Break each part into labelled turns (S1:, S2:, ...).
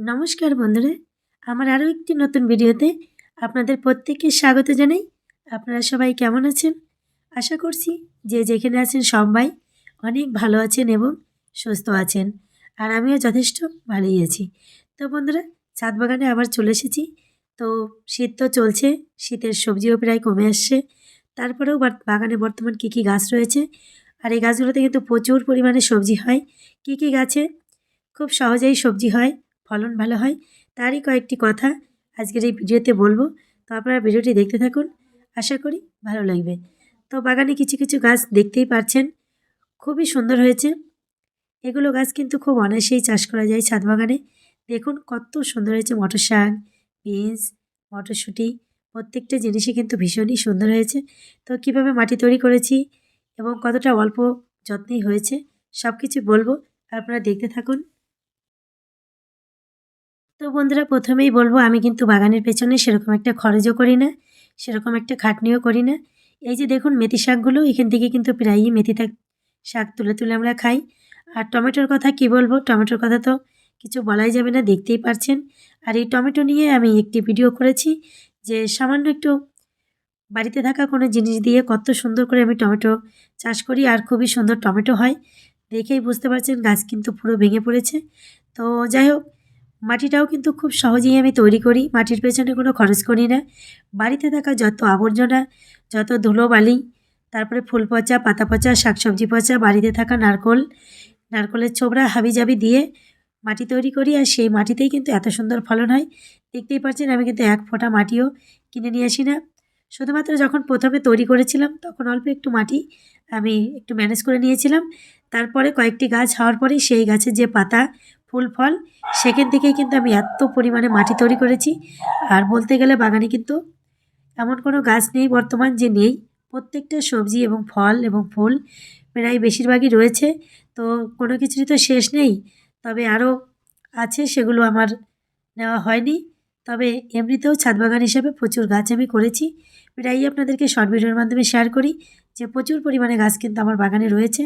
S1: নমস্কার বন্ধুরা, আমার আরও একটি নতুন ভিডিওতে আপনাদের প্রত্যেককে স্বাগত জানাই। আপনারা সবাই কেমন আছেন? আশা করছি যে যেখানে আছেন সবাই অনেক ভালো আছেন এবং সুস্থ আছেন, আর আমিও যথেষ্ট ভালোই আছি। তো বন্ধুরা, ছাদ বাগানে আবার চলে এসেছি। তো শীত তো চলছে, শীতের সবজিও প্রায় কমে আসছে। তারপরেও বাগানে বর্তমান কী কী গাছ রয়েছে? আর এই গাছগুলোতে কিন্তু প্রচুর পরিমাণে সবজি হয়। কী কী গাছে? খুব সহজেই সবজি হয়। ফলন ভালো হয়, তারই কয়েকটি কথা আজকের এই ভিডিওতে বলব। তো আপনারা ভিডিওটি দেখতে থাকুন, আশা করি ভালো লাগবে। তো বাগানে কিছু কিছু গাছ দেখতেই পাচ্ছেন খুবই সুন্দর হয়েছে। এগুলো গাছ কিন্তু খুব অনায়াসেই চাষ করা যায় ছাদ বাগানে। দেখুন কত সুন্দর হয়েছে মটর শাক বিনস, মটরশুঁটি, প্রত্যেকটা জিনিসই কিন্তু ভীষণই সুন্দর হয়েছে। তো কীভাবে মাটি তৈরি করেছি এবং কতটা অল্প যত্নেই হয়েছে সব কিছু বলব। আপনারা দেখতে থাকুন। তো বন্ধুরা, প্রথমেই বলব, আমি কিন্তু বাগানের পেছনে সেরকম একটা খরচও করি না, সেরকম একটা খাটনিও করি না। এই যে দেখুন, মেথি শাকগুলো, এখান থেকে কিন্তু প্রায়ই মেথি শাক তুলে তুলে আমরা খাই। আর টমেটোর কথা কি বলব, টমেটোর কথা তো কিছু বলাই যাবে না, দেখতেই পারছেন। আর এই টমেটো নিয়ে আমি একটি ভিডিও করেছি যে সামান্য একটু বাড়িতে থাকা কোনো জিনিস দিয়ে কত সুন্দর করে আমি টমেটো চাষ করি, আর খুবই সুন্দর টমেটো হয়। দেখেই বুঝতে পারছেন, গাছ কিন্তু পুরো ভেঙে পড়েছে। তো যাই হোক মাটিটাও কিন্তু খুব সহজেই আমি তৈরি করি। মাটির পেছনে কোনো খরচ করি না। বাড়িতে থাকা যত আবর্জনা, যত ধুলোবালি, তারপরে ফুল পচা পাতা পচা শাকসবজি পচা, বাড়িতে থাকা নারকোল, নারকোলের ছোবড়া, হাবিজাবি দিয়ে মাটি তৈরি করি আর সেই মাটিতেই কিন্তু এত সুন্দর ফলন হয়। দেখতেই পাচ্ছেন আমি কিন্তু এক ফোঁটা মাটিও কিনে নিয়ে আসি না। শুধুমাত্র যখন প্রথমে তৈরি করেছিলাম, তখন অল্প একটু মাটি আমি একটু ম্যানেজ করে নিয়েছিলাম। তারপরে কয়েকটি গাছ হওয়ার পরে সেই গাছের যে পাতা ফুল ফল সেখান থেকেই কিন্তু আমি এত পরিমাণে মাটি তৈরি করেছি। আর বলতে গেলে বাগানে কিন্তু এমন কোনো গাছ নেই, বর্তমান যে নেই। প্রত্যেকটা সবজি এবং ফল এবং ফুল প্রায় বেশিরভাগই রয়েছে। তো কোনো কিছুরই তো শেষ নেই। তবে আরও আছে, সেগুলো আমার নেওয়া হয়নি। তবে এমনিতেও ছাদ বাগান হিসেবে প্রচুর গাছ আমি করেছি। প্রায়ই আপনাদেরকে শর্ট ভিডিওর মাধ্যমে শেয়ার করি যে প্রচুর পরিমাণে গাছ কিন্তু আমার বাগানে রয়েছে।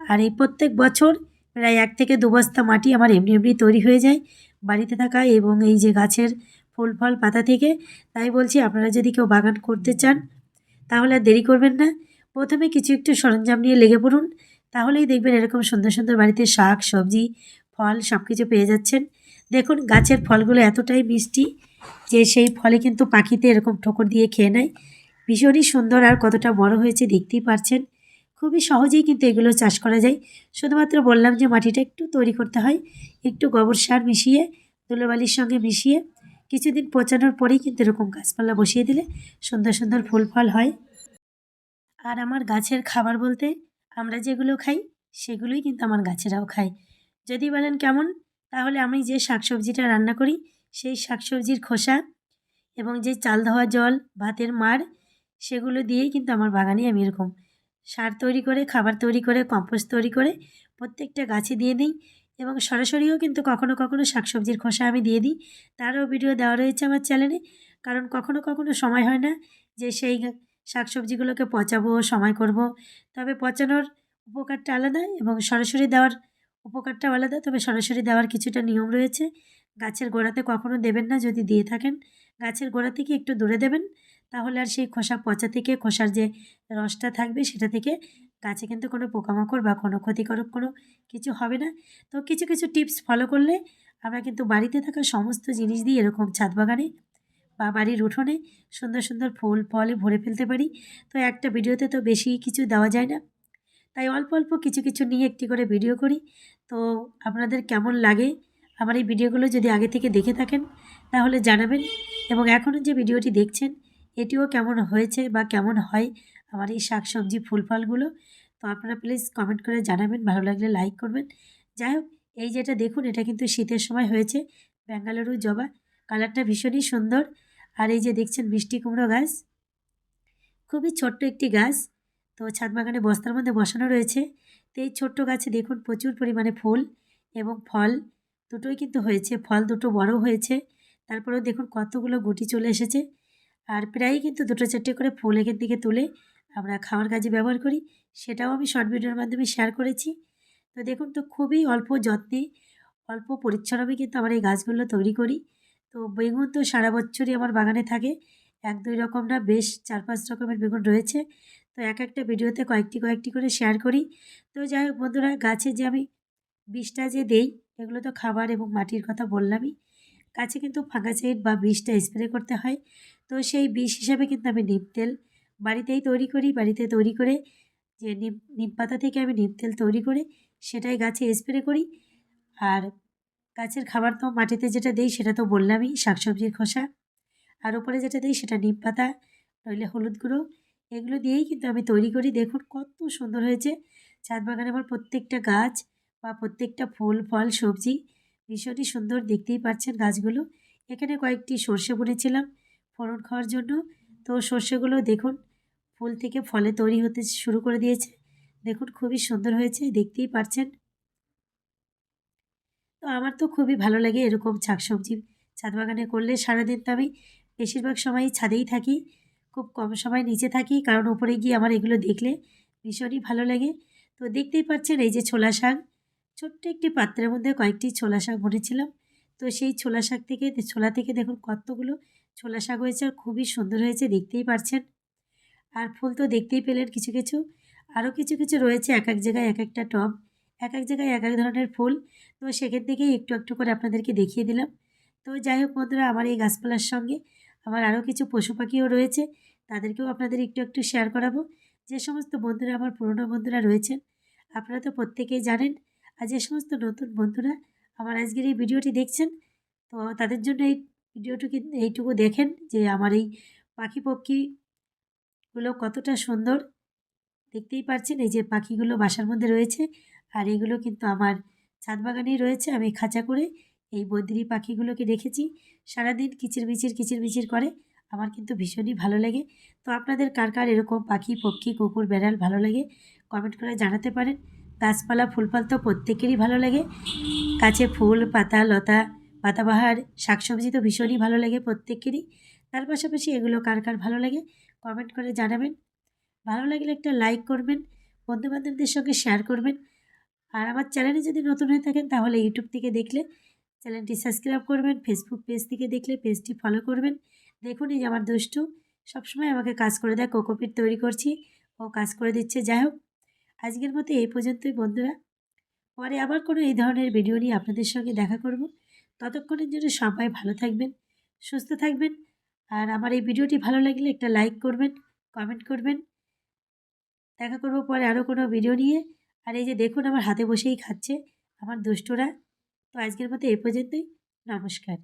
S1: আর এই প্রত্যেক বছর প্রায় এক থেকে দু বস্তা মাটি আমার এমনি এমনি তৈরি হয়ে যায় বাড়িতে থাকা এবং এই যে গাছের ফুল ফল পাতা থেকে। তাই বলছি আপনারা যদি কেউ বাগান করতে চান, তাহলে আর দেরি করবেন না। প্রথমে কিছু একটু সরঞ্জাম নিয়ে লেগে পড়ুন, তাহলেই দেখবেন এরকম সুন্দর সুন্দর বাড়িতে শাক, সবজি, ফল সব কিছু পেয়ে যাচ্ছেন। দেখুন গাছের ফলগুলো এতটাই মিষ্টি যে সেই ফলে কিন্তু পাখিতে এরকম ঠোকর দিয়ে খেয়ে নেয়। ভীষণই সুন্দর আর কতটা বড় হয়েছে দেখতেই পারছেন। খুবই সহজেই কিন্তু এগুলো চাষ করা যায়। শুধুমাত্র বললাম যে মাটিটা একটু তৈরি করতে হয়, একটু গোবর সার মিশিয়ে, ধুলোবালির সঙ্গে মিশিয়ে, কিছুদিন পচানোর পরেই কিন্তু এরকম গাছপালা বসিয়ে দিলে সুন্দর সুন্দর ফুল ফল হয়। আর আমার গাছের খাবার বলতে আমরা যেগুলো খাই, সেগুলোই কিন্তু আমার গাছেরাও খায়। যদি বলেন কেমন, তাহলে আমি যে শাকসবজিটা রান্না করি, সেই শাকসবজির খোসা এবং যে চাল ধোয়া জল, ভাতের মার সেগুলো দিয়েই কিন্তু আমার বাগানে আমি এরকম সার তৈরি করে, খাবার তৈরি করে কম্পোস্ট তৈরি করে প্রত্যেকটা গাছে দিয়ে দিই এবং সরাসরিও কিন্তু কখনো কখনো শাকসবজির খোসা আমি দিয়ে দিই। তারও ভিডিও দেওয়া রয়েছে আমার চ্যানেলে কারণ কখনো কখনো সময় হয় না যে সেই শাকসবজিগুলোকে পচাবো, সময় করব। তবে পচানোর উপকারটা আলাদা এবং সরাসরি দেওয়ার উপকারটাও আলাদা। তবে সরাসরি দেওয়ার কিছুটা নিয়ম রয়েছে। গাছের গোড়াতে কখনো দেবেন না। যদি দিয়ে থাকেন, গাছের গোড়া থেকে একটু দূরে দেবেন। তাহলে আর সেই খোসা পচা থেকে খোসার যে রসটা থাকবে সেটা থেকে গাছে কিন্তু কোনো পোকামাকড় বা কোনো ক্ষতিকারক কোনো কিছু হবে না। তো কিছু কিছু টিপস ফলো করলে আমরা কিন্তু বাড়িতে থাকা সমস্ত জিনিস দিয়ে এরকম ছাদ বাগানে বা বাড়ির উঠোনে সুন্দর সুন্দর ফুল, ফলে ভরে ফেলতে পারি। তো একটা ভিডিওতে তো বেশি কিছু দেওয়া যায় না। তাই অল্প অল্প কিছু কিছু নিয়ে একটি করে ভিডিও করি। তো আপনাদের কেমন লাগে আমার এই ভিডিওগুলো যদি আগে থেকে দেখে থাকেন তাহলে জানাবেন এবং এখনও যে ভিডিওটি দেখছেন এটিও কেমন হয়েছে বা কেমন হয় আমার এই শাক সবজি ফুল ফলগুলো তো আপনারা প্লিজ কমেন্ট করে জানাবেন, ভালো লাগলে লাইক করবেন। যাই হোক, এই যেটা দেখুন, এটা কিন্তু শীতের সময় হয়েছে ব্যাঙ্গালুরু জবা। কালারটা ভীষণই সুন্দর। আর এই যে দেখছেন মিষ্টি কুমড়ো গাছ, খুবই ছোট্ট একটি গাছ। তো ছাদ বাগানে বস্তার মধ্যে বসানো রয়েছে। তো এই ছোট্ট গাছে দেখুন প্রচুর পরিমাণে ফুল এবং ফল। দুটোই কিন্তু হয়েছে, ফল দুটো বড় হয়েছে। তারপরেও দেখুন কতগুলো গুটি চলে এসেছে। আর প্রায়ই কিন্তু দুটো চারটে করে ফুল এখান থেকে তুলে আমরা খাওয়ার কাজে ব্যবহার করি, সেটাও আমি শর্ট ভিডিওর মাধ্যমে শেয়ার করেছি। তো দেখুন তো খুবই অল্প যত্নে, অল্প পরিশ্রমে কিন্তু আমার এই গাছগুলো তৈরি করি। তো বেগুন তো সারা বছরই আমার বাগানে থাকে, এক দুই রকম না, বেশ চার পাঁচ রকমের বেগুন রয়েছে। তো এক একটা ভিডিওতে কয়েকটি কয়েকটি করে শেয়ার করি। তো যাই হোক বন্ধুরা, গাছে যে আমি বিষটা যে দেই, এগুলো তো খাবার এবং মাটির কথা বললামই। গাছে কিন্তু ফাঙ্গাসাইড বা বিষটা স্প্রে করতে হয়। তো সেই বিষ হিসাবে কিন্তু আমি নিম তেল বাড়িতেই তৈরি করি, বাড়িতে তৈরি করে যে নিম নিম পাতা থেকে আমি নিম তেল তৈরি করে সেটাই গাছে স্প্রে করি। আর গাছের খাবার তো মাটিতে যেটা দেই সেটা তো বললামই, শাকসবজির খোসা। আর উপরে যেটা দিই সেটা নিম পাতা, নইলে হলুদ গুঁড়ো। এগুলো দিয়েই কিন্তু আমি তৈরি করি। দেখুন কত সুন্দর হয়েছে। ছাদ বাগানে আমার প্রত্যেকটা গাছ বা প্রত্যেকটা ফুল, ফল, সবজি ভীষণই সুন্দর দেখতেই পাচ্ছেন গাছগুলো। এখানে কয়েকটি সর্ষে বুনেছিলাম ফলন খাওয়ার জন্য। তো সর্ষেগুলো দেখুন, ফুল থেকে ফলে তৈরি হতে শুরু করে দিয়েছে। দেখুন, খুবই সুন্দর হয়েছে, দেখতেই পারছেন তো আমার তো খুবই ভালো লাগে এরকম শাকসবজি ছাদ বাগানে করলে। সারাদিন তো আমি বেশিরভাগ সময়ই ছাদেই থাকি, খুব কম সময় নিচে থাকি, কারণ ওপরে গিয়ে আমার এগুলো দেখলে ভীষণই ভালো লাগে। তো দেখতেই পাচ্ছেন এই যে ছোলা শাক ছোট্ট একটি পাত্রের মধ্যে কয়েকটি ছোলা শাক বনেছিলাম তো সেই ছোলা শাক থেকে ছোলা থেকে দেখুন কতগুলো ছোলা শাক হয়েছে আর খুবই সুন্দর হয়েছে, দেখতেই পারছেন। আর ফুল তো দেখতেই পেলেন কিছু কিছু। আরও কিছু কিছু রয়েছে, এক এক জায়গায় এক একটা টব, এক এক জায়গায় এক এক ধরনের ফুল। তো সেখান থেকেই একটু একটু করে আপনাদেরকে দেখিয়ে দিলাম। তো যাই হোক বন্ধুরা, আমার এই গাছপালার সঙ্গে আমার আরও কিছু পশু পাখিও রয়েছে, তাদেরকেও আপনাদের একটু একটু শেয়ার করাবো। যে সমস্ত বন্ধুরা, আমার পুরনো বন্ধুরা রয়েছেন, আপনারা তো প্রত্যেকেই জানেন আর যে সমস্ত নতুন বন্ধুরা আমার আজকের এই ভিডিওটি দেখছেন, তো তাদের জন্য এই ভিডিওটি ভিডিওটুকু, এইটুকু দেখেন যে আমার এই পাখি পক্ষীগুলো কতটা সুন্দর। দেখতেই পারছেন এই যে পাখিগুলো বাসার মধ্যে রয়েছে আর এগুলো কিন্তু আমার ছাদ বাগানেই রয়েছে। আমি খাঁচা করে এই বদ্রি পাখিগুলোকে রেখেছি। সারাদিন কিচির মিচির কিচির মিচির করে। আমার কিন্তু ভীষণই ভালো লাগে। তো আপনাদের কার কার এরকম পাখি, পক্ষী, কুকুর, বেড়াল ভালো লাগে, কমেন্ট করে জানাতে পারেন। গাছপালা, ফুলফল তো প্রত্যেকেরই ভালো লাগে। গাছে ফুল, পাতা, লতা, পাতাবাহার, শাকসবজি তো ভীষণই ভালো লাগে প্রত্যেকেরই। তার পাশাপাশি এগুলো কার কার ভালো লাগে কমেন্ট করে জানাবেন। ভালো লাগলে একটা লাইক করবেন, বন্ধুবান্ধবদের সঙ্গে শেয়ার করবেন। আর আমার চ্যানেলে যদি নতুন হয়ে থাকেন তাহলে ইউটিউব থেকে দেখলে, চ্যানেলটি সাবস্ক্রাইব করবেন, ফেসবুক পেজ থেকে দেখলে পেজটি ফলো করবেন। দেখুন এই যে আমার দুষ্টু, সবসময় আমাকে কাজ করে দেয়, কোকোপিট তৈরি করছি, ও কাজ করে দিচ্ছে। যাই হোক আজকের মতো এই পর্যন্তই বন্ধুরা। পরে আবার কোনো এই ধরনের ভিডিও নিয়ে আপনাদের সঙ্গে দেখা করব। ততক্ষণের জন্য সবাই ভালো থাকবেন, সুস্থ থাকবেন আর আমার এই ভিডিওটি ভালো লাগলে একটা লাইক করবেন কমেন্ট করবেন। দেখা করব পরে আরও কোনো ভিডিও নিয়ে। আর এই যে দেখুন আমার হাতে বসেই খাচ্ছে আমার দুষ্টরা। তো আজকের মতো এই পর্যন্তই। নমস্কার।